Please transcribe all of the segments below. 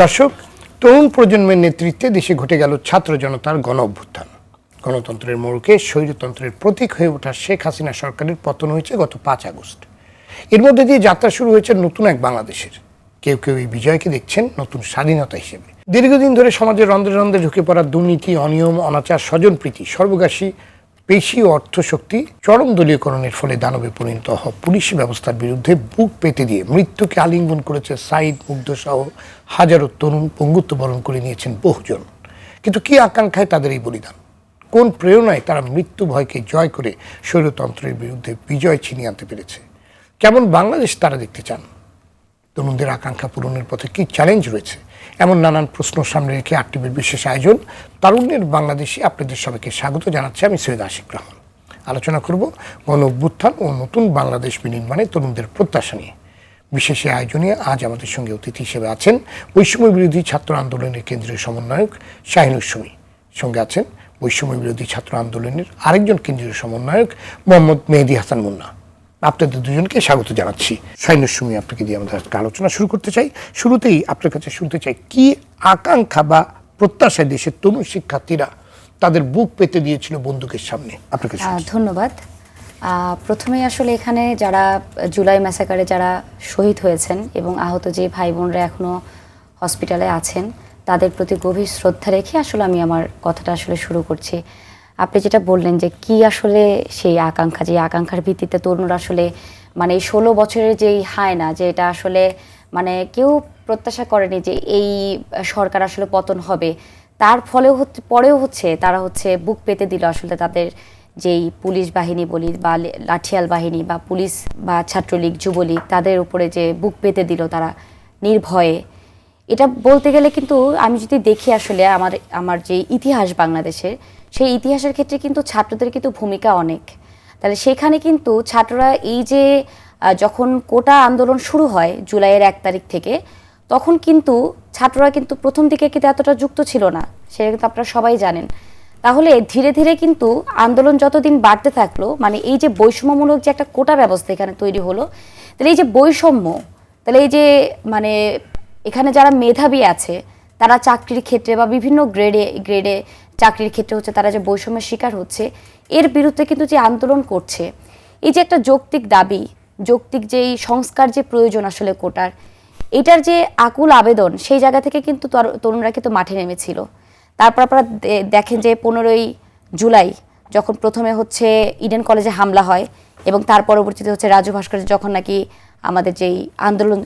দর্শক, তরুণ প্রজন্মের নেতৃত্বে দেশে ঘটে গেল ছাত্র জনতার গণ অভ্যুত্থান গণতন্ত্রের মোড়কে স্বৈরতন্ত্রের প্রতীক হয়ে ওঠা শেখ হাসিনা সরকারের পতন হয়েছে গত পাঁচ আগস্ট। এর মধ্যে দিয়ে যাত্রা শুরু হয়েছে নতুন এক বাংলাদেশের। কেউ কেউ এই বিজয়কে দেখছেন নতুন স্বাধীনতা হিসেবে। দীর্ঘদিন ধরে সমাজের রন্ধ্রে রন্ধ্রে ঢুকে পড়া দুর্নীতি, অনিয়ম, অনাচার স্বজনপ্রীতি সর্বগাসী পেশি ও অর্থশক্তি চরম দলীয়করণের ফলে দানবে পরিণত হওয়া পুলিশ ব্যবস্থার বিরুদ্ধে বুক পেতে দিয়ে মৃত্যুকে আলিঙ্গন করেছে সাইদ মুগ্ধ সহ হাজারো তরুণ পঙ্গুত্ব বরণ করে নিয়েছেন বহুজন। কিন্তু কি আকাঙ্ক্ষায় তাদের এই বলিদান? কোন প্রেরণায় তারা মৃত্যু ভয়কে জয় করে স্বৈরতন্ত্রের বিরুদ্ধে বিজয় ছিনিয়ে আনতে পেরেছে? কেমন বাংলাদেশ তারা দেখতে চান? তরুণদের আকাঙ্ক্ষা পূরণের পথে কি চ্যালেঞ্জ রয়েছে? এমন নানান প্রশ্ন সামনে রেখে আটটিভির বিশেষ আয়োজন। তারুণ্যের বাংলাদেশে আপনাদের সবাইকে স্বাগত জানাচ্ছি আমি সৈয়দ আশিক রহমান। আলোচনা করব গণ অভ্যুত্থান ও নতুন বাংলাদেশ বিনির্মাণে তরুণদের প্রত্যাশা নিয়ে। বিশেষ আয়োজনে আজ আমাদের সঙ্গে অতিথি হিসেবে আছেন বৈষম্য বিরোধী ছাত্র আন্দোলনের কেন্দ্রীয় সমন্বয়ক শাহিনুর সঙ্গে আছেন বৈষম্য বিরোধী ছাত্র আন্দোলনের আরেকজন কেন্দ্রীয় সমন্বয়ক মোহাম্মদ মেহেদি হাসান মুন্না। আপনাদের দুজনকে স্বাগত জানাচ্ছি। সাইনুর সুমি আপনাকে দিয়ে আমাদের আজকে আলোচনা শুরু করতে চাই। শুরুতেই আপনার কাছে শুনতে চাই কি আকাঙ্ক্ষা বা প্রত্যাশায় দেশের তরুণ শিক্ষার্থীরা তাদের বুক পেতে দিয়েছিল বন্দুকের সামনে? আপনাকে ধন্যবাদ। প্রথমে আসলে এখানে যারা জুলাই ম্যাসাকারে যারা শহীদ হয়েছেন এবং আহত যে ভাই বোনরা এখনও হসপিটালে আছেন তাদের প্রতি গভীর শ্রদ্ধা রেখে আসলে আমি আমার কথাটা আসলে শুরু করছি। আপনি যেটা বললেন যে কি আসলে সেই আকাঙ্ক্ষা, যে আকাঙ্ক্ষার ভিত্তিতে তরুণরা আসলে মানে এই ষোলো বছরের যেই হায় না, যে এটা আসলে মানে কেউ প্রত্যাশা করেনি যে এই সরকার আসলে পতন হবে। তার ফলেও হচ্ছে, পরেও হচ্ছে তারা হচ্ছে বুক পেতে দিল আসলে তাদের যেই পুলিশ বাহিনী বলি বা লাঠিয়াল বাহিনী বা পুলিশ বা ছাত্রলীগ, যুবলীগ, তাদের উপরে যে বুক পেতে দিল তারা নির্ভয়ে। এটা বলতে গেলে কিন্তু আমি যদি দেখি আসলে আমার আমার যে ইতিহাস বাংলাদেশের সেই ইতিহাসের ক্ষেত্রে কিন্তু ছাত্রদের কিন্তু ভূমিকা অনেক। তাহলে সেখানে কিন্তু ছাত্ররা এই যে যখন কোটা আন্দোলন শুরু হয় জুলাইয়ের এক তারিখ থেকে, তখন কিন্তু ছাত্ররা কিন্তু প্রথম দিকে কিন্তু এতটা যুক্ত ছিল না। সেটা কিন্তু আপনারা সবাই জানেন। তাহলে ধীরে ধীরে কিন্তু আন্দোলন যতদিন বাড়তে থাকল মানে এই যে বৈষম্যমূলক যে একটা কোটা ব্যবস্থা এখানে তৈরি হলো, তাহলে এই যে বৈষম্য, তাহলে এই যে মানে এখানে যারা মেধাবী আছে, তারা চাকরির ক্ষেত্রে বা বিভিন্ন গ্রেডে গ্রেডে চাকরির ক্ষেত্রে হচ্ছে তারা যে বৈষম্যের শিকার হচ্ছে, এর বিরুদ্ধে কিন্তু যে আন্দোলন করছে, এই যে একটা যৌক্তিক দাবি, যৌক্তিক যেই সংস্কার যে প্রয়োজন আসলে কোটার, এটার যে আকুল আবেদন, সেই জায়গা থেকে কিন্তু তরুণরা কিন্তু মাঠে নেমেছিল। তারপর আপনারা দেখেন যে পনেরোই জুলাই যখন প্রথমে হচ্ছে ইডেন কলেজে হামলা হয় এবং তার পরবর্তীতে হচ্ছে রাজু ভাস্কর্য যখন নাকি আমাদের যেই আন্দোলন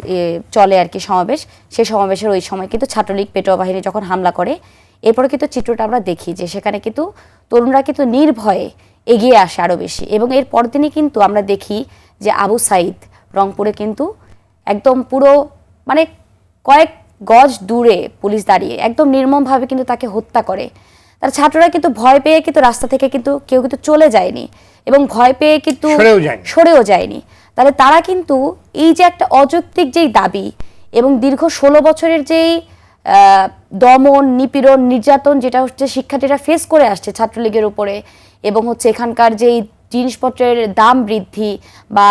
চলে আর কি সমাবেশ সেই সমাবেশের ওই সময় কিন্তু ছাত্রলীগ পেটোয়া বাহিনী যখন হামলা করে এরপরে কিন্তু চিত্রটা আমরা দেখি যে সেখানে কিন্তু তরুণরা কিন্তু নির্ভয়ে এগিয়ে আসে আরও বেশি। এবং এর পরদিনই কিন্তু আমরা দেখি যে আবু সাইদ রংপুরে কিন্তু একদম পুরো মানে কয়েক গজ দূরে পুলিশ দাঁড়িয়ে একদম নির্মমভাবে কিন্তু তাকে হত্যা করে। তার ছাত্ররা কিন্তু ভয় পেয়ে কিন্তু রাস্তা থেকে কিন্তু কেউ কিন্তু চলে যায়নি এবং ভয় পেয়ে কিন্তু সরেও যায়নি। তাহলে তারা কিন্তু এই যে একটা অযৌক্তিক যেই দাবি এবং দীর্ঘ ষোলো বছরের যেই দমন, নিপীড়ন, নির্যাতন যেটা হচ্ছে শিক্ষার্থীরা ফেস করে আসছে ছাত্রলীগের উপরে এবং হচ্ছে এখানকার যেই জিনিসপত্রের দাম বৃদ্ধি বা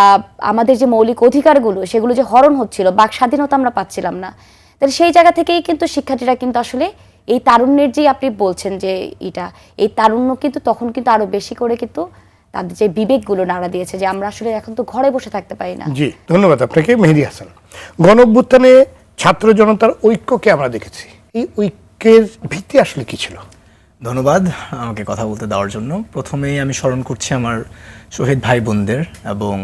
আমাদের যে মৌলিক অধিকারগুলো, সেগুলো যে হরণ হচ্ছিল, বাক স্বাধীনতা আমরা পাচ্ছিলাম না। তাহলে সেই জায়গা থেকেই কিন্তু শিক্ষার্থীরা কিন্তু আসলে এই তারুণ্যের যে আপনি বলছেন যে এটা, এই তারুণ্য কিন্তু তখন কিন্তু আরও বেশি করে কিন্তু তাদের যে বিবেকগুলো নাড়া দিয়েছে যে আমরা আসলে এখন তো ঘরে বসে থাকতে পারি না। জি, ধন্যবাদ আপনাকে। মেহেদি হাসান। গণ ছাত্র জনতার ঐক্যকে আমরা দেখেছি। এই ঐক্যের ভিত্তি আসলে কি ছিল? ধন্যবাদ আমাকে কথা বলতে দেওয়ার জন্য। প্রথমেই আমি স্মরণ করছি আমার শহীদ ভাই বোনদের এবং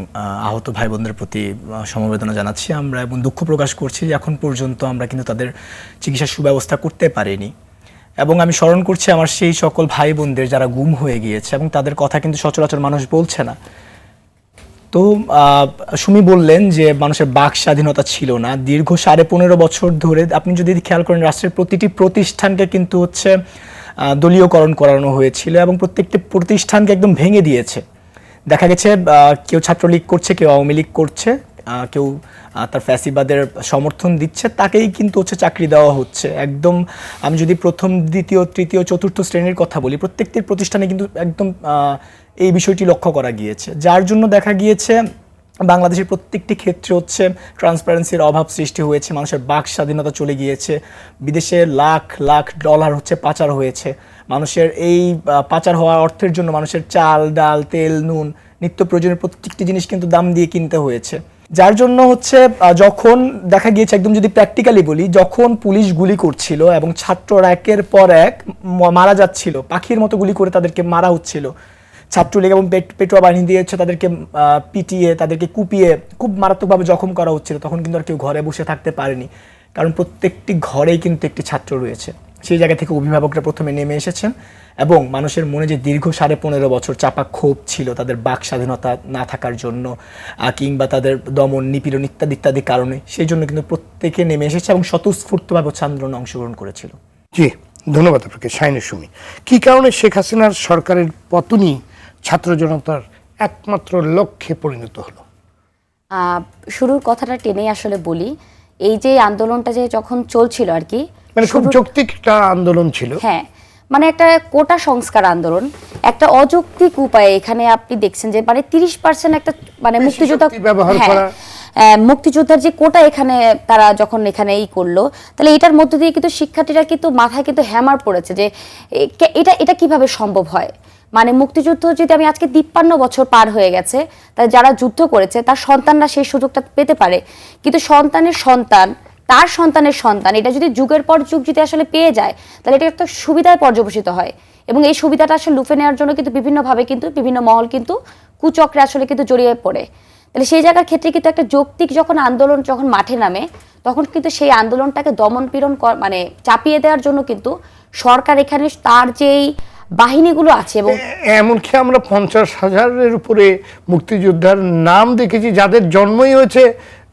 আহত ভাই বোনদের প্রতি সমবেদনা জানাচ্ছি আমরা এবং দুঃখ প্রকাশ করছি যে এখন পর্যন্ত আমরা কিন্তু তাদের চিকিৎসার সুব্যবস্থা করতে পারিনি। এবং আমি স্মরণ করছি আমার সেই সকল ভাই বোনদের যারা গুম হয়ে গিয়েছে এবং তাদের কথা কিন্তু সচরাচর মানুষ বলছে না। তো সুমি বললেন যে মানুষের বাক স্বাধীনতা ছিল না। দীর্ঘ সাড়ে পনেরো বছর ধরে আপনি যদি খেয়াল করেন, রাষ্ট্রের প্রতিটি প্রতিষ্ঠানকে কিন্তু হচ্ছে দলীয়করণ করানো হয়েছিল এবং প্রত্যেকটি প্রতিষ্ঠানকে একদম ভেঙে দিয়েছে। দেখা গেছে কেউ ছাত্রলীগ করছে, কেউ আওয়ামী লীগ করছে কেউ তার ফ্যাসিবাদের সমর্থন দিচ্ছে, তাকেই কিন্তু হচ্ছে চাকরি দেওয়া হচ্ছে। একদম, আমি যদি প্রথম, দ্বিতীয়, তৃতীয়, চতুর্থ শ্রেণির কথা বলি প্রত্যেকটির প্রতিষ্ঠানে কিন্তু একদম এই বিষয়টি লক্ষ্য করা গিয়েছে। যার জন্য দেখা গিয়েছে, বাংলাদেশের প্রত্যেকটি ক্ষেত্রে হচ্ছে ট্রান্সপারেন্সির অভাব সৃষ্টি হয়েছে, মানুষের বাক স্বাধীনতা চলে গিয়েছে, বিদেশে লাখ লাখ ডলার হচ্ছে পাচার হয়েছে। মানুষের এই পাচার হওয়া অর্থের জন্য মানুষের চাল, ডাল, তেল, নুন, নিত্য প্রয়োজনের প্রত্যেকটি জিনিস কিন্তু দাম দিয়ে কিনতে হয়েছে। যার জন্য হচ্ছে যখন দেখা গিয়েছে, একদম যদি প্র্যাকটিক্যালি বলি, যখন পুলিশ গুলি করছিল এবং ছাত্ররা একের পর এক মারা যাচ্ছিল, পাখির মতো গুলি করে তাদেরকে মারা হচ্ছিল ছাত্রলীগ এবং পেট- পেটুয়া বাহিনী দিয়ে হচ্ছে তাদেরকে পিটিয়ে, তাদেরকে কুপিয়ে খুব মারাত্মকভাবে জখম করা হচ্ছিল। তখন কিন্তু আর কেউ ঘরে বসে থাকতে পারেনি। কারণ প্রত্যেকটি ঘরেই কিন্তু একটি ছাত্র রয়েছে। সেই জায়গা থেকে অভিভাবকরা প্রথমে নেমে এসেছেন এবং মানুষের মনে যে দীর্ঘ সাড়ে পনেরো বছর চাপা ক্ষোভ ছিল তাদের বাক স্বাধীনতা না থাকার জন্য কিংবা তাদের দমন, নিপীড়ন ইত্যাদি ইত্যাদি কারণে, সেই জন্য কিন্তু প্রত্যেকে নেমে এসেছে এবং স্বতঃস্ফূর্তভাবে হচ্ছে আন্দোলনে অংশগ্রহণ করেছিল। জি, ধন্যবাদ আপনাকে শাইনের সুমি। কি কারণে শেখ হাসিনার সরকারের পতনই ছাত্র জনতার একমাত্র লক্ষ্যে পরিণত হলো শুরুর কথাটা টেনে আসলে বলি এই যে আন্দোলনটা যে যখন চলছিল আর কি মানে খুব যৌক্তিক একটা আন্দোলন ছিল হ্যাঁ মানে একটা কোটা সংস্কার আন্দোলন একটা অযৌক্তিক উপায়ে এখানে আপনি দেখছেন যে মানে তিরিশ পার্সেন্ট একটা মানে মুক্তিযোদ্ধা ব্যবহার হ্যাঁ, করা। মুক্তিযোদ্ধার যে কোটা এখানে তারা যখন এখানে এই করল, তাহলে এটার মধ্যে দিয়ে কিন্তু শিক্ষার্থীরা কিন্তু মাথায় কিন্তু হ্যামার পড়েছে যে এটা এটা কীভাবে সম্ভব হয়? মানে মুক্তিযুদ্ধ যদি আমি আজকে তিপ্পান্ন বছর পার হয়ে গেছে তাই যারা যুদ্ধ করেছে, তার সন্তানরা সেই সুযোগটা পেতে পারে। কিন্তু সন্তানের সন্তান, তার সন্তানের সন্তান, এটা যদি যুগের পর যুগ যদি আসলে পেয়ে যায়, তাহলে এটা একটা সুবিধায় পর্যবেসিত হয়। এবং এই সুবিধাটা আসলে লুফে নেওয়ার জন্য কিন্তু বিভিন্নভাবে কিন্তু বিভিন্ন মহল কিন্তু কুচক্রে আসলে কিন্তু জড়িয়ে পড়ে। তাহলে সেই জায়গার ক্ষেত্রে কিন্তু একটা যৌক্তিক যখন আন্দোলন যখন মাঠে নামে তখন কিন্তু সেই আন্দোলনটাকে দমন পীড়ন কর- মানে চাপিয়ে দেওয়ার জন্য কিন্তু সরকার এখানে তার যেই বাহিনীগুলো আছে এবং এমনকি আমরা পঞ্চাশ হাজারের উপরে মুক্তিযোদ্ধার নাম দেখেছি যাদের জন্মই হয়েছে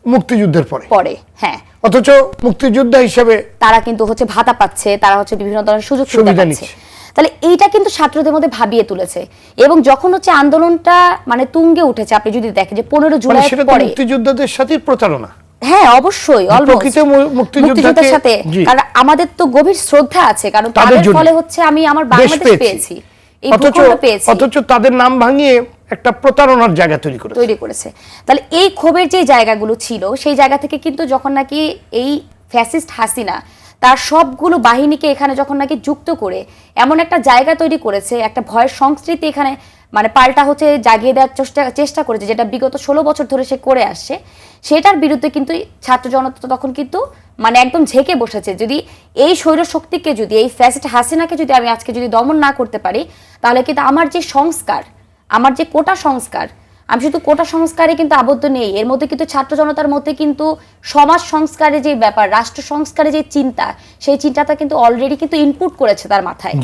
মুক্তিযুদ্ধের পরে। পরে হ্যাঁ। অথচ মুক্তিযোদ্ধা হিসেবে তারা কিন্তু হচ্ছে ভাতা পাচ্ছে তারা হচ্ছে বিভিন্ন ধরনের সুযোগ সুবিধা সুবিধা নিচ্ছে। তাহলে এইটা কিন্তু ছাত্রদের মধ্যে ভাবিয়ে তুলেছে। এবং যখন হচ্ছে আন্দোলনটা মানে তুঙ্গে উঠেছে আপনি যদি দেখেন যে পনেরো মানে জুলাই পরে মুক্তিযোদ্ধাদের সাথে প্রতারণা। হ্যাঁ অবশ্যই মুক্তিযোদ্ধার সাথে। কারণ আমাদের তো গভীর শ্রদ্ধা আছে কারণ তাদের ফলে হচ্ছে আমি আমার দেশ বাংলাদেশ পেয়েছি। অথচ পেয়েছি। অথচ তাদের নাম ভাঙিয়ে একটা প্রতারণার জায়গা তৈরি করে তৈরি করেছে। তাহলে এই ক্ষোভের যে জায়গাগুলো ছিল সেই জায়গা থেকে কিন্তু যখন নাকি এই ফ্যাসিস্ট হাসিনা তার সবগুলো বাহিনীকে এখানে যখন নাকি যুক্ত করে এমন একটা জায়গা তৈরি করেছে, একটা ভয়ের সংস্কৃতি এখানে মানে পাল্টা হচ্ছে, জাগিয়ে দেওয়ার চেষ্টা চেষ্টা করেছে, যেটা বিগত ষোলো বছর ধরে সে করে আসছে, সেটার বিরুদ্ধে কিন্তু ছাত্র জনতা তখন কিন্তু মানে একদম ঝেঁকে বসেছে। যদি এই স্বৈর শক্তিকে যদি, এই ফ্যাসিস্ট হাসিনাকে যদি আমি আজকে যদি দমন না করতে পারি, তাহলে কিন্তু আমার যে সংস্কার, আমার যে কোটা সংস্কার আমি শুধু কোটা সংস্কারে কিন্তু আবদ্ধ নেই। এর মধ্যে কিন্তু ছাত্র জনতার মধ্যে কিন্তু সমাজ সংস্কারে যে ব্যাপার রাষ্ট্র সংস্কারে যে চিন্তা সেই চিন্তাটা কিন্তু অলরেডি কিন্তু ইনপুট করেছে তার মাথায়।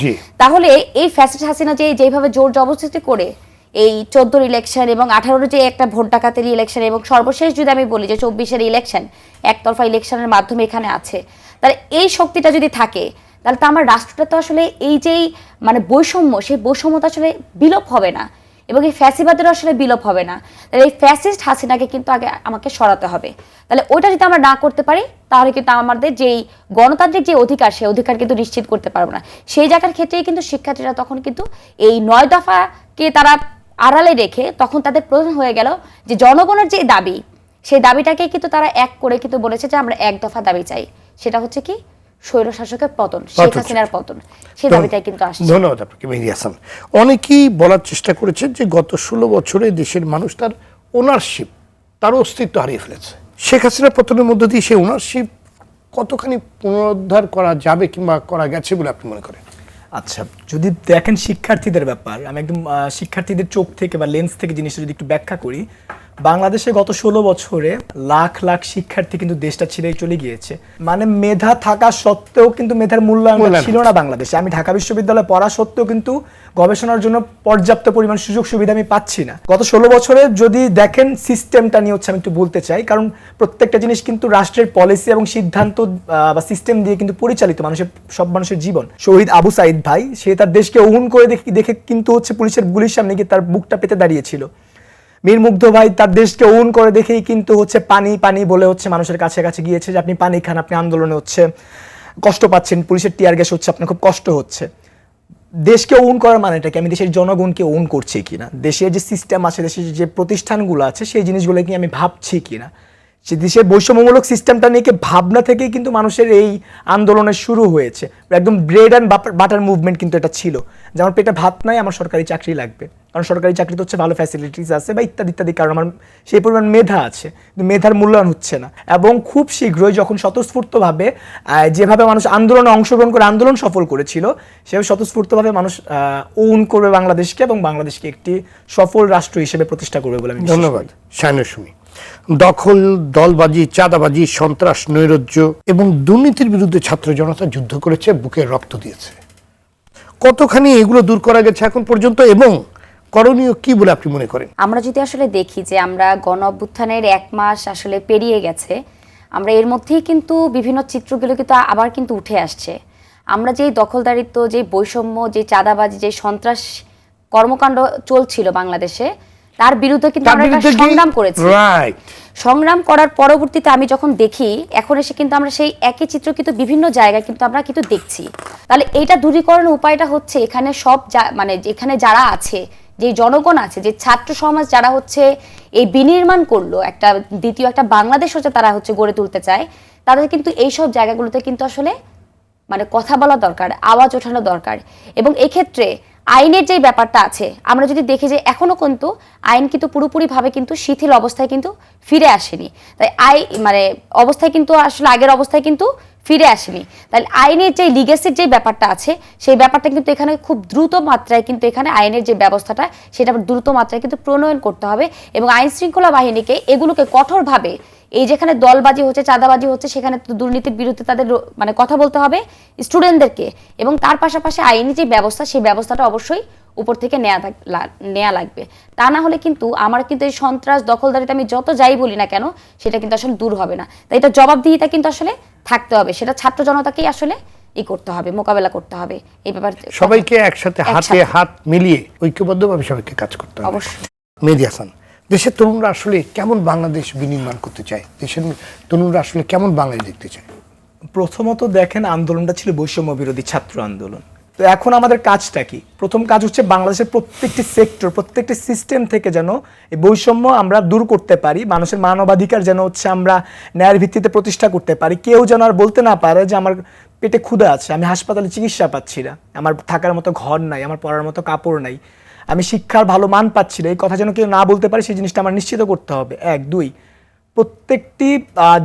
তাহলে এই ফ্যাসিস্ট হাসিনা যে যেভাবে জোর জবরদস্তি করে এই চোদ্দোর ইলেকশন এবং আঠারোর যে একটা ভোট ডাকাতের ইলেকশন এবং সর্বশেষ যদি আমি বলি যে চব্বিশের ইলেকশন একতরফা ইলেকশনের মাধ্যমে এখানে আছে তাহলে এই শক্তিটা যদি থাকে তাহলে তো আমার রাষ্ট্রটা তো আসলে এই যেই মানে বৈষম্য সেই বৈষম্যটা আসলে বিলোপ হবে না। এবং এই ফ্যাসিবাদের আসলে বিলোপ হবে না। তাহলে এই ফ্যাসিস্ট হাসিনাকে কিন্তু আগে আমাকে সরাতে হবে। তাহলে ওইটা যদি আমরা না করতে পারি, তাহলে কিন্তু আমাদের যেই গণতান্ত্রিক যে অধিকার, সেই অধিকার কিন্তু নিশ্চিত করতে পারব না। সেই জায়গার ক্ষেত্রেই কিন্তু শিক্ষার্থীরা তখন কিন্তু এই নয় দফাকে তারা আড়ালে রেখে তখন তাদের প্রয়োজন হয়ে গেল যে জনগণের যে দাবি, সেই দাবিটাকে কিন্তু তারা এক করে কিন্তু বলেছে যে আমরা এক দফা দাবি চাই। সেটা হচ্ছে কি স্বৈর শাসকের পতন শেখ হাসিনার পতন সেই দাবিটাই কিন্তু আসছে। ধন্যবাদ আপনাকে মেহেদি হাসান। অনেকেই বলার চেষ্টা করেছেন যে গত ষোলো বছরে দেশের মানুষ তার ওনারশিপ তার অস্তিত্ব হারিয়ে ফেলেছে। শেখ হাসিনার পতনের মধ্য দিয়ে সেই ওনারশিপ কতখানি পুনরুদ্ধার করা যাবে কিংবা করা গেছে বলে আপনি মনে করেন? আচ্ছা যদি দেখেন শিক্ষার্থীদের ব্যাপার আমি একদম আহ, শিক্ষার্থীদের চোখ থেকে বা লেন্স থেকে জিনিসটা যদি একটু ব্যাখ্যা করি বাংলাদেশে গত ষোলো বছরে লাখ লাখ শিক্ষার্থী কিন্তু দেশটা ছেড়ে চলে গিয়েছে। মানে মেধা থাকা সত্ত্বেও কিন্তু মেধার মূল্যায়ন ছিল না বাংলাদেশে। আমি ঢাকা বিশ্ববিদ্যালয়ে পড়া সত্ত্বেও কিন্তু গবেষণার জন্য পর্যাপ্ত পরিমাণ সুযোগ সুবিধা আমি পাচ্ছি না। গত ষোলো বছরে যদি দেখেন সিস্টেমটা নিয়ে হচ্ছে আমি একটু বলতে চাই কারণ প্রত্যেকটা জিনিস কিন্তু রাষ্ট্রের পলিসি এবং সিদ্ধান্ত আহ, বা সিস্টেম দিয়ে কিন্তু পরিচালিত মানুষের সব মানুষের জীবন। শহীদ আবু সাইদ ভাই সে তার দেশকে ওহুন করে দেখে দেখে কিন্তু হচ্ছে পুলিশের গুলির সামনে গিয়ে তার বুকটা পেতে দাঁড়িয়েছিল। মীর মুগ্ধ ভাই, তার দেশকে উন করে দেখেই কিন্তু হচ্ছে পানি পানি বলে হচ্ছে মানুষের কাছে কাছে গিয়েছে যে আপনি পানি খান, আপনি আন্দোলনে হচ্ছে কষ্ট পাচ্ছেন, পুলিশের টিয়ার গ্যাস হচ্ছে, আপনার খুব কষ্ট হচ্ছে। দেশকে উন করার মানেটা কি? আমি দেশের জনগণকে উন করছি কিনা? দেশের যে সিস্টেম আছে, দেশের যে প্রতিষ্ঠানগুলো আছে, সেই জিনিসগুলো কি আমি ভাবছি কিনা? সে দেশের বৈষম্যমূলক সিস্টেমটা নিয়ে ভাবনা থেকেই কিন্তু মানুষের এই আন্দোলনের শুরু হয়েছে। একদম ব্রেড অ্যান্ড বাটার মুভমেন্ট কিন্তু এটা ছিল। যে আমার পেটে ভাত নাই, আমার সরকারি চাকরি লাগবে। কারণ সরকারি চাকরি তো হচ্ছে ভালো ফ্যাসিলিটিস আছে বা ইত্যাদি ইত্যাদি কারণ আমার সেই পরিমাণ মেধা আছে। কিন্তু মেধার মূল্যায়ন হচ্ছে না। এবং খুব শীঘ্রই যখন স্বতঃস্ফূর্তভাবে যেভাবে মানুষ আন্দোলনে অংশগ্রহণ করে, আন্দোলন সফল করেছিল, সেভাবে স্বতঃস্ফূর্তভাবে মানুষ ওন করবে বাংলাদেশকে এবং বাংলাদেশকে একটি সফল রাষ্ট্র হিসেবে প্রতিষ্ঠা করবে বলে আমি ধন্যবাদ। দখল, দলবাজি, চাঁদাবাজি, সন্ত্রাস, নৈরাজ্য এবং দুর্নীতির বিরুদ্ধে ছাত্র জনতা যুদ্ধ করেছে, বুকে রক্ত দিয়েছে। কতখানি এগুলো দূর করা গেছে এখন পর্যন্ত এবং করণীয় কি বলে আপনি মনে করেন? আমরা যদি আসলে দেখি যে আমরা গণ অভ্যুত্থানের এক মাস আসলে পেরিয়ে গেছে, আমরা এর মধ্যেই কিন্তু বিভিন্ন চিত্রগুলো কিন্তু আবার কিন্তু উঠে আসছে। আমরা যেই দখলদারিত্ব যে বৈষম্য যে চাঁদাবাজি যে সন্ত্রাস কর্মকাণ্ড চলছিল বাংলাদেশে তার বিরুদ্ধে কিন্তু আমরা একটা সংগ্রাম করেছি। রাইট সংগ্রাম করার পরবর্তীতে আমি যখন দেখি এখন এসে কিন্তু আমরা সেই একই চিত্র কিন্তু বিভিন্ন জায়গায় কিন্তু আমরা কিন্তু দেখছি। তাহলে এইটা দূরীকরণের উপায়টা হচ্ছে এখানে সব মানে এখানে যারা আছে যে জনগণ আছে যে ছাত্র সমাজ যারা হচ্ছে এই বিনির্মাণ করল একটা দ্বিতীয় একটা বাংলাদেশ হচ্ছে তারা হচ্ছে গড়ে তুলতে চায় তাদের কিন্তু এইসব জায়গাগুলোতে কিন্তু আসলে মানে কথা বলা দরকার আওয়াজ ওঠানো দরকার। এবং এক্ষেত্রে আইনের যে ব্যাপারটা আছে, আমরা যদি দেখি যে এখনও কিন্তু আইন কিন্তু পুরোপুরিভাবে কিন্তু শিথিল অবস্থায় কিন্তু ফিরে আসেনি। তাই আই মানে অবস্থায় কিন্তু আসলে আগের অবস্থায় কিন্তু ফিরে আসেনি। তাহলে আইনের যে লিগেসির যে ব্যাপারটা আছে, সেই ব্যাপারটা কিন্তু এখানে খুব দ্রুত মাত্রায় কিন্তু এখানে আইনের যে ব্যবস্থাটা, সেটা দ্রুত মাত্রায় কিন্তু প্রণয়ন করতে হবে এবং আইন শৃঙ্খলা বাহিনীকে এগুলোকে কঠোরভাবে এই যেখানে দলবাজি হচ্ছে চাঁদাবাজি হচ্ছে সেখানে তো দুর্নীতির বিরুদ্ধে তাদের মানে কথা বলতে হবে স্টুডেন্টদেরকে এবং তার পাশাপাশি আইনি যে ব্যবস্থা সেই ব্যবস্থাটা অবশ্যই উপর থেকে নেওয়া নেওয়া লাগবে। তা না হলে কিন্তু আমার কিন্তু এই সন্ত্রাস দখলদারিতে আমি যত যাই বলি না কেন সেটা কিন্তু আসলে দূর হবে না। তাই এটা জবাবদিহিতা কিন্তু আসলে থাকতে হবে। সেটা ছাত্র জনতাকেই আসলে ই করতে হবে মোকাবেলা করতে হবে। এই ব্যাপার সবাইকে একসাথে হাতে হাত মিলিয়ে ঐক্যবদ্ধভাবে সবাইকে কাজ করতে হবে। অবশ্যই। মেহেদি হাসান দেশের তরুণরা আসলে কেমন বাংলাদেশ বিনির্মাণ করতে চায়? দেশের তরুণরা আসলে কেমন বাংলাদেশ দেখতে চায়? প্রথমত দেখেন, আন্দোলনটা ছিল বৈষম্য বিরোধী ছাত্র আন্দোলন। তো এখন আমাদের কাজটা কি? প্রথম কাজ হচ্ছে বাংলাদেশের প্রত্যেকটি সেক্টর প্রত্যেকটি সিস্টেম থেকে যেন এই বৈষম্য আমরা দূর করতে পারি, মানুষের মানবাধিকার যেন হচ্ছে আমরা ন্যায়ের ভিত্তিতে প্রতিষ্ঠা করতে পারি। কেউ যেন আর বলতে না পারে যে আমার পেটে ক্ষুধা আছে, আমি হাসপাতালে চিকিৎসা পাচ্ছি না, আমার থাকার মতো ঘর নাই, আমার পড়ার মতো কাপড় নাই। আমি শিক্ষার ভালো মান পাচ্ছি না, এই কথা যেন কেউ না বলতে পারে, সেই জিনিসটা আমার নিশ্চিত করতে হবে। এক, দুই, প্রত্যেকটি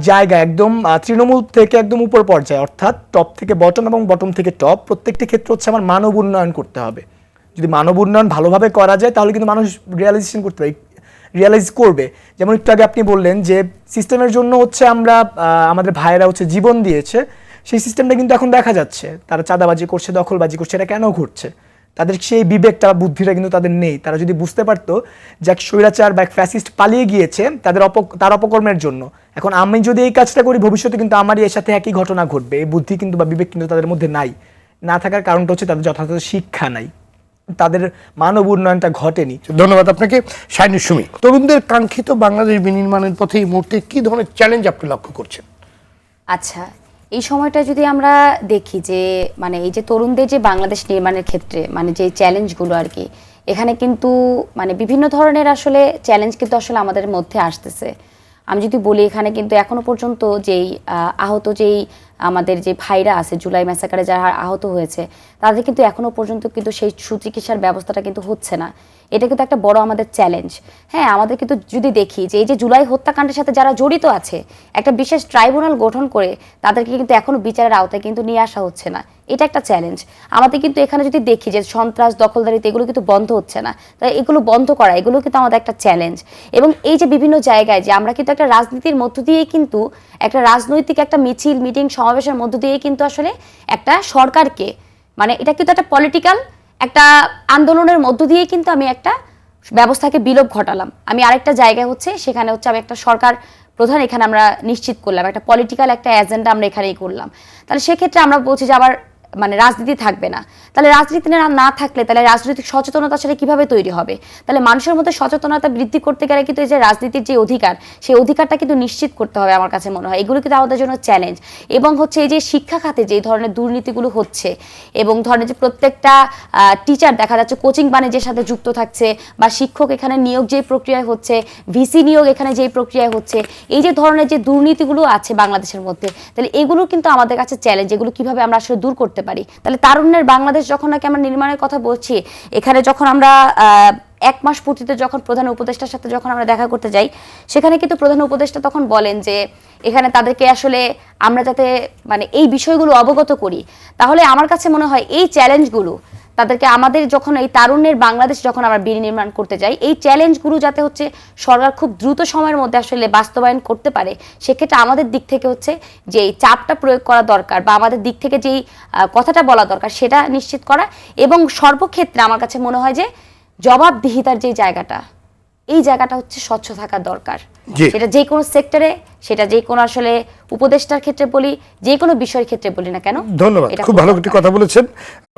জায়গা একদম তৃণমূল থেকে একদম উপর পর্যায়ে, অর্থাৎ টপ থেকে বটম এবং বটম থেকে টপ প্রত্যেকটি ক্ষেত্রে হচ্ছে আমার মানব উন্নয়ন করতে হবে। যদি মানব উন্নয়ন ভালোভাবে করা যায়, তাহলে কিন্তু মানুষ রিয়ালাইজেশন করতে পারে রিয়ালাইজ করবে। যেমন একটু আগে আপনি বললেন যে সিস্টেমের জন্য হচ্ছে আমরা আমাদের ভাইয়েরা হচ্ছে জীবন দিয়েছে, সেই সিস্টেমটা কিন্তু এখন দেখা যাচ্ছে। তারা চাঁদাবাজি করছে, দখলবাজি করছে, এটা কেন ঘটছে? তাদের সেই বিবেকটা বুদ্ধিটা কিন্তু তাদের নেই। তারা যদি বুঝতে পারতো যে এক স্বৈরাচার বা এক ফ্যাসিস্ট পালিয়ে গিয়েছে তাদের অপ তার অপকর্মের জন্য। এখন আমি যদি এই কাজটা করি ভবিষ্যতে কিন্তু আমারই এর সাথে একই ঘটনা ঘটবে। এই বুদ্ধি কিন্তু বা বিবেক কিন্তু তাদের মধ্যে নাই। না থাকার কারণটা হচ্ছে তাদের যথাযথ শিক্ষা নাই। তাদের মানব উন্নয়নটা ঘটেনি। ধন্যবাদ আপনাকে। শাইনুর সুমি তরুণদের কাঙ্ক্ষিত বাংলাদেশ বিনির্মাণের পথে এই মুহূর্তে কী ধরনের চ্যালেঞ্জ আপনি লক্ষ্য করছেন? আচ্ছা এই সময়টা যদি আমরা দেখি যে মানে এই যে তরুণদের যে বাংলাদেশ নির্মাণের ক্ষেত্রে মানে যে চ্যালেঞ্জগুলো আর কি এখানে কিন্তু মানে বিভিন্ন ধরনের আসলে চ্যালেঞ্জ কিন্তু আসলে আমাদের মধ্যে আসতেছে। আমি যদি বলি এখানে কিন্তু এখনও পর্যন্ত যেই আহ, আহত যেই আমাদের যে ভাইরা আছে, জুলাই ম্যাসাকারে যারা আহত হয়েছে, তাদের কিন্তু এখনও পর্যন্ত কিন্তু সেই সুচিকিৎসার ব্যবস্থাটা কিন্তু হচ্ছে না। এটা কিন্তু একটা বড় আমাদের চ্যালেঞ্জ হ্যাঁ আমাদের কিন্তু যদি দেখি যে এই যে জুলাই হত্যাকাণ্ডের সাথে যারা জড়িত আছে, একটা বিশেষ ট্রাইব্যুনাল গঠন করে তাদেরকে কিন্তু এখনও বিচারের আওতায় কিন্তু নিয়ে আসা হচ্ছে না। এটা একটা চ্যালেঞ্জ আমাদের কিন্তু এখানে যদি দেখি যে সন্ত্রাস, দখলদারিতে এগুলো কিন্তু বন্ধ হচ্ছে না তাই এগুলো বন্ধ করা, এগুলো কিন্তু আমাদের একটা চ্যালেঞ্জ এবং এই যে বিভিন্ন জায়গায় যে আমরা কিন্তু একটা রাজনীতির মধ্য দিয়েই কিন্তু একটা রাজনৈতিক একটা মিছিল মিটিং সমাবেশের মধ্য দিয়ে কিন্তু আসলে একটা সরকারকে মানে এটা কিন্তু একটা পলিটিক্যাল একটা আন্দোলনের মধ্য দিয়ে কিন্তু আমি একটা ব্যবস্থাকে বিলোপ ঘটালাম। আমি আরেকটা জায়গা হচ্ছে, সেখানে হচ্ছে আমি একটা সরকার প্রধান এখানে আমরা নিশ্চিত করলাম, একটা পলিটিক্যাল একটা এজেন্ডা আমরা এখানেই করলাম। তাহলে সেক্ষেত্রে আমরা বলছি যে আবার মানে রাজনীতি থাকবে না। তাহলে রাজনীতি না থাকলে তাহলে রাজনৈতিক সচেতনতা সেটা কীভাবে তৈরি হবে? তাহলে মানুষের মধ্যে সচেতনতা বৃদ্ধি করতে গেলে কিন্তু এই যে রাজনীতির যে অধিকার, সেই অধিকারটা কিন্তু নিশ্চিত করতে হবে আমার কাছে মনে হয়। এগুলো কিন্তু আমাদের জন্য চ্যালেঞ্জ এবং হচ্ছে এই যে শিক্ষা খাতে যে ধরনের দুর্নীতিগুলো হচ্ছে এবং ধরনের যে প্রত্যেকটা টিচার দেখা যাচ্ছে কোচিং বাণিজ্যের সাথে যুক্ত থাকছে বা শিক্ষক এখানে নিয়োগ যে প্রক্রিয়ায় হচ্ছে ভিসি নিয়োগ এখানে যেই প্রক্রিয়ায় হচ্ছে, এই যে ধরনের যে দুর্নীতিগুলো আছে বাংলাদেশের মধ্যে, তাহলে এগুলো কিন্তু আমাদের কাছে চ্যালেঞ্জ এগুলো কীভাবে আমরা আসলে দূর করতে পারি। তাহলে তারুণ্যের বাংলাদেশ যখন নাকি আমরা নির্মাণের কথা বলছি, এখানে যখন আমরা এক মাস পূর্তিতে যখন প্রধান উপদেষ্টার সাথে যখন আমরা দেখা করতে যাই, সেখানে কিন্তু প্রধান উপদেষ্টা তখন বলেন যে, এখানে তাদেরকে আসলে আমরা যাতে মানে এই বিষয়গুলো অবগত করি। তাহলে আমার কাছে মনে হয় এই চ্যালেঞ্জগুলো তাদেরকে আমাদের যখন এই তারুণ্যের বাংলাদেশ যখন আমরা বিড়ি নির্মাণ করতে যাই, এই চ্যালেঞ্জগুলো যাতে হচ্ছে সরকার খুব দ্রুত সময়ের মধ্যে আসলে বাস্তবায়ন করতে পারে, সেক্ষেত্রে আমাদের দিক থেকে হচ্ছে যে এই চাপটা প্রয়োগ করা দরকার বা আমাদের দিক থেকে যেই কথাটা বলা দরকার সেটা নিশ্চিত করা এবং সর্বক্ষেত্রে আমার কাছে মনে হয় যে জবাবদিহিতার যে জায়গাটা এই জায়গাটা হচ্ছে স্বচ্ছ থাকা দরকার। সেটা যে কোনো সেক্টরে সেটা যে কোনো আসলে উপদেষ্টার ক্ষেত্রে বলি যে কোনো বিষয়ের ক্ষেত্রে বলি না কেন ধন্যবাদ। এটা খুব ভালো একটি কথা বলেছেন।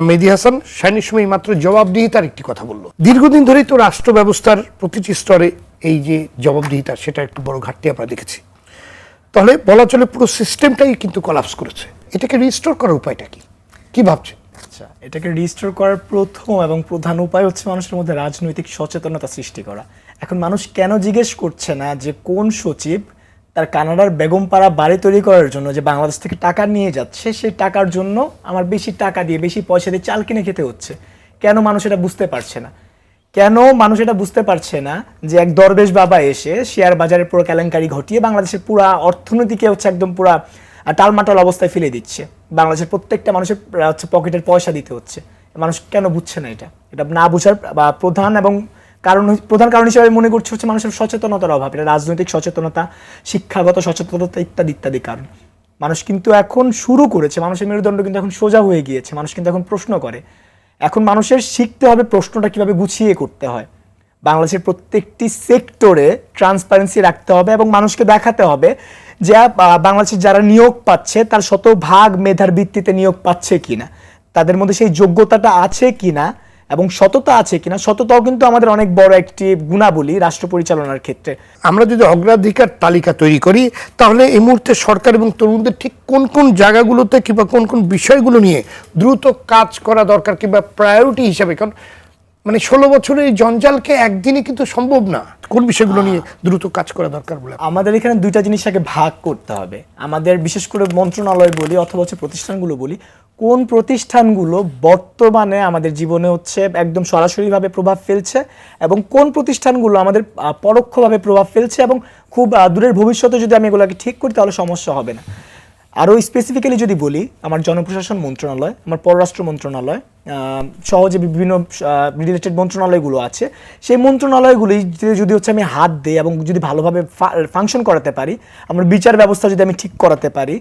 মেহেদি হাসান সাইনির সময় মাত্র জবাবদিহিতার একটি কথা বলল। দীর্ঘদিন ধরেই তো রাষ্ট্র ব্যবস্থার প্রতিটি স্তরে এই যে জবাবদিহিতা সেটা একটু বড় ঘাটতি আমরা দেখেছি। তাহলে বলা চলে পুরো সিস্টেমটাই কিন্তু কলাপস করেছে। এটাকে রিস্টোর করার উপায়টা কি? কি ভাবছেন? আচ্ছা এটাকে রিস্টোর করার প্রথম এবং প্রধান উপায় হচ্ছে মানুষের মধ্যে রাজনৈতিক সচেতনতা সৃষ্টি করা। এখন মানুষ কেন জিজ্ঞেস করছে না যে কোন সচিব তার কানাডার বেগমপাড়া বাড়ি তৈরি করার জন্য যে বাংলাদেশ থেকে টাকা নিয়ে যাচ্ছে, সেই টাকার জন্য আমার বেশি টাকা দিয়ে, বেশি পয়সা দিয়ে চাল কিনে খেতে হচ্ছে। কেন মানুষ এটা বুঝতে পারছে না? কেন মানুষ এটা বুঝতে পারছে না যে এক দরবেশ বাবা এসে শেয়ার বাজারের পুরো কেলেঙ্কারি ঘটিয়ে বাংলাদেশের পুরা অর্থনীতিকে হচ্ছে একদম পুরা টালমাটাল অবস্থায় ফেলে দিচ্ছে। বাংলাদেশের প্রত্যেকটা মানুষের হচ্ছে পকেটের পয়সা দিতে হচ্ছে। মানুষ কেন বুঝছে না এটা? এটা না বুঝার প্রধান এবং কারণ প্রধান কারণ হিসেবে মনে করছি হচ্ছে মানুষের সচেতনতার অভাব। এটা রাজনৈতিক সচেতনতা, শিক্ষাগত সচেতনতা ইত্যাদি ইত্যাদি কারণ। মানুষ কিন্তু এখন শুরু করেছে, মানুষের মেরুদণ্ড কিন্তু এখন সোজা হয়ে গিয়েছে, মানুষ কিন্তু এখন প্রশ্ন করে। এখন মানুষের শিখতে হবে প্রশ্নটা কীভাবে গুছিয়ে করতে হয়। বাংলাদেশের প্রত্যেকটি সেক্টরে ট্রান্সপারেন্সি রাখতে হবে এবং মানুষকে দেখাতে হবে যে বাংলাদেশের যারা নিয়োগ পাচ্ছে, তার শতভাগ মেধার ভিত্তিতে নিয়োগ পাচ্ছে কিনা। তাদের মধ্যে সেই যোগ্যতাটা আছে কিনা এবং সততা আছে কিনা, সততাও কিন্তু আমাদের অনেক বড় একটি গুণাবলী রাষ্ট্র পরিচালনার ক্ষেত্রে। আমরা যদি অগ্রাধিকার তালিকা তৈরি করি, তাহলে এই মুহূর্তে সরকার এবং তরুণদের ঠিক কোন কোন জায়গাগুলোতে কিংবা কোন কোন বিষয়গুলো নিয়ে দ্রুত কাজ করা দরকার কিংবা প্রায়োরিটি হিসাবে, কারণ মানে ষোলো বছরের এই জঞ্জালকে একদিনে কিন্তু সম্ভব না। কোন বিষয়গুলো নিয়ে দ্রুত কাজ করা দরকার বলে? আমাদের এখানে দুইটা জিনিস আগে ভাগ করতে হবে। আমাদের বিশেষ করে মন্ত্রণালয় বলি অথবা হচ্ছে প্রতিষ্ঠানগুলো বলি কোন প্রতিষ্ঠানগুলো বর্তমানে আমাদের জীবনে হচ্ছে একদম সরাসরিভাবে প্রভাব ফেলছে এবং কোন প্রতিষ্ঠানগুলো আমাদের পরোক্ষভাবে প্রভাব ফেলছে এবং খুব দূরের ভবিষ্যতে যদি আমি এগুলোকে ঠিক করি তাহলে সমস্যা হবে না। আরও স্পেসিফিক্যালি যদি বলি আমার জনপ্রশাসন মন্ত্রণালয় আমার পররাষ্ট্র মন্ত্রণালয় আহ, সহ যে বিভিন্ন রিলেটেড মন্ত্রণালয়গুলো আছে। সেই মন্ত্রণালয়গুলি যদি হচ্ছে আমি হাত দিই এবং যদি ভালোভাবে ফাংশন করাতে পারি আমার বিচার ব্যবস্থা যদি আমি ঠিক করাতে পারি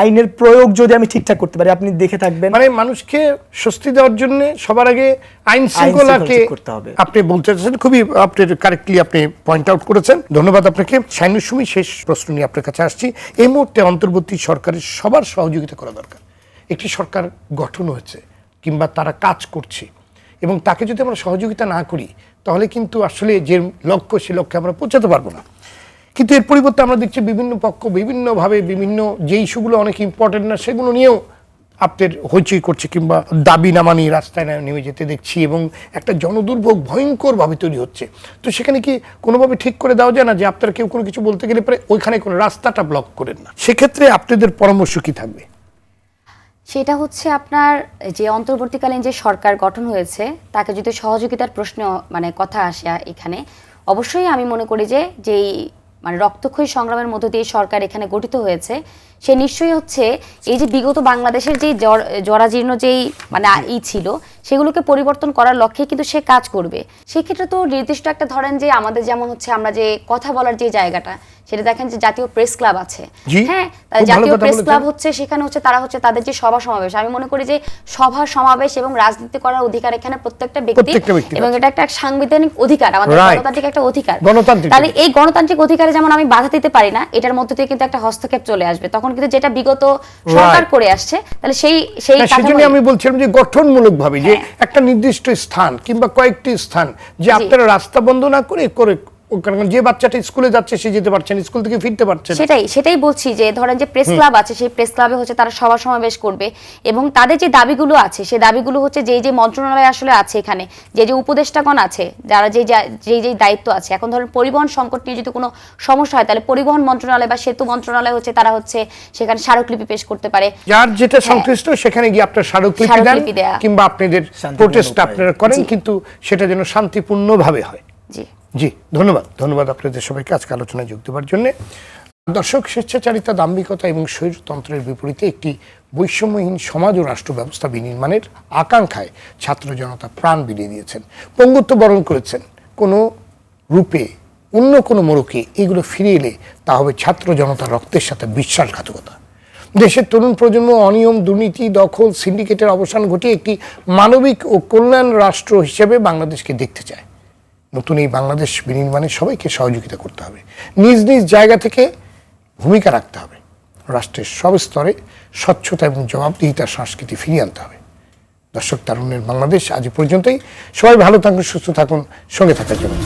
আইনের প্রয়োগ যদি আমি ঠিকঠাক করতে পারি আপনি দেখে থাকবেন। মানে মানুষকে স্বস্তি দেওয়ার জন্য সবার আগে আইন শৃঙ্খলাকে করতে হবে। আপনি বলতে চাচ্ছেন খুবই আপনি কারেক্টলি আপনি পয়েন্ট আউট করেছেন। ধন্যবাদ আপনাকে। সাইনুর সময় শেষ প্রশ্ন নিয়ে আপনার কাছে আসছি। এই মুহূর্তে অন্তর্বর্তী সরকারের সবার সহযোগিতা করা দরকার। একটি সরকার গঠন হয়েছে। কিংবা তারা কাজ করছে। এবং তাকে যদি আমরা সহযোগিতা না করি, তাহলে কিন্তু আসলে যে লক্ষ্য, সে লক্ষ্যে আমরা পৌঁছাতে পারব না। কিন্তু এর পরিবর্তে আমরা দেখছি বিভিন্ন পক্ষ বিভিন্নভাবে বিভিন্ন যে ইস্যুগুলো অনেক ইম্পর্টেন্ট না, সেগুলো নিয়েও আপনার হইচই করছে কিংবা দাবি নামা নিয়ে রাস্তায় না- নেমে যেতে দেখছি এবং একটা জনদুর্ভোগ ভয়ঙ্করভাবে তৈরি হচ্ছে। তো সেখানে কি কোনোভাবে ঠিক করে দেওয়া যায় না যে আপনারা কেউ কোনো কিছু বলতে গেলে পরে ওইখানে কোনো রাস্তাটা ব্লক করেন না? সেক্ষেত্রে আপনাদের পরামর্শ কি থাকবে? সেটা হচ্ছে আপনার যে অন্তর্বর্তীকালীন যে সরকার গঠন হয়েছে, তাকে যদি সহযোগিতার প্রশ্ন মানে কথা আসে এখানে, অবশ্যই আমি মনে করি যে যেই মানে রক্তক্ষয়ী সংগ্রামের মধ্য দিয়ে সরকার এখানে গঠিত হয়েছে, সে নিশ্চয়ই হচ্ছে এই যে বিগত বাংলাদেশের জর- জরাজীর্ণ যেই মানে ই ছিল, সেগুলোকে পরিবর্তন করার লক্ষ্যে কিন্তু সে কাজ করবে। সেক্ষেত্রে তো নির্দিষ্ট একটা ধরেন যে আমাদের যেমন হচ্ছে আমরা যে কথা বলার যে জায়গাটা সেটা দেখেন যে জাতীয় প্রেস ক্লাব আছে। হ্যাঁ জাতীয় প্রেস ক্লাব হচ্ছে সেখানে হচ্ছে তারা হচ্ছে তাদের যে সভা সমাবেশ আমি মনে করি যে সভা সমাবেশ এবং রাজনীতি করার অধিকার এখানে প্রত্যেকটা ব্যক্তি এবং এটা একটা সাংবিধানিক অধিকার আমাদের গণতান্ত্রিক একটা অধিকার। তাহলে এই গণতান্ত্রিক অধিকারে যেমন আমি বাধা দিতে পারি না এটার মধ্যে থেকে কিন্তু একটা হস্তক্ষেপ চলে আসবে। তখন কিন্তু যেটা বিগত সরকার করে আসছে তাহলে সেই সেই হ্যাঁ, সেজন্য আমি বলছিলাম যে গঠনমূলক ভাবে যে হ্যাঁ। একটা নির্দিষ্ট স্থান কিংবা কয়েকটি স্থান যে আপনারা রাস্তা বন্ধ না করে করে কারণ যে বাচ্চাটা স্কুলে যাচ্ছে সে যেতে পারছেন স্কুল থেকে ফিরতে পারছেন সেটাই সেটাই বলছি যে ধরেন যে প্রেস ক্লাব আছে সেই প্রেস ক্লাবে হচ্ছে তারা সভা সমাবেশ করবে এবং তাদের যে দাবিগুলো আছে সেই দাবিগুলো হচ্ছে যেই যে মন্ত্রণালয় আসলে আছে এখানে যে যে উপদেষ্টাগণ আছে যারা যে যা- যেই যেই দায়িত্ব আছে এখন ধরেন পরিবহন সংকট নিয়ে যদি কোনো সমস্যা হয় তাহলে পরিবহন মন্ত্রণালয় বা সেতু মন্ত্রণালয় হচ্ছে তারা হচ্ছে সেখানে স্মারকলিপি পেশ করতে পারে। যার যেটা সংশ্লিষ্ট সেখানে গিয়ে আপনার স্মারকলিপি দেন কিংবা আপনাদের প্রোটেস্ট আপনারা করেন কিন্তু সেটা যেন শান্তিপূর্ণভাবে হয়। জি। জি, ধন্যবাদ। ধন্যবাদ আপনাদের সবাইকে আজকে আলোচনায় যোগ দেওয়ার জন্য। দর্শক, স্বেচ্ছাচারিতা, দাম্ভিকতা এবং স্বৈরতন্ত্রের বিপরীতে একটি বৈষম্যহীন সমাজ ও রাষ্ট্র ব্যবস্থা বিনির্মাণের আকাঙ্ক্ষায় ছাত্র জনতা প্রাণ বিলিয়ে দিয়েছেন। পঙ্গুত্ব বরণ করেছেন। কোনো রূপে অন্য কোনো মোড়কে এগুলো ফিরে এলে তা হবে ছাত্র জনতার রক্তের সাথে বিশ্বাসঘাতকতা। দেশের তরুণ প্রজন্ম অনিয়ম, দুর্নীতি, দখল, সিন্ডিকেটের অবসান ঘটিয়ে একটি মানবিক ও কল্যাণ রাষ্ট্র হিসেবে বাংলাদেশকে দেখতে চায়। নতুন এই বাংলাদেশ বিনির্মাণে সবাইকে সহযোগিতা করতে হবে। নিজ নিজ জায়গা থেকে ভূমিকা রাখতে হবে। রাষ্ট্রের সব স্তরে স্বচ্ছতা এবং জবাবদিহিতার সংস্কৃতি ফিরিয়ে আনতে হবে। দর্শক, তারুণ্যের বাংলাদেশ আজ পর্যন্তই। সবাই ভালো থাকুন, সুস্থ থাকুন, সঙ্গে থাকার জন্য।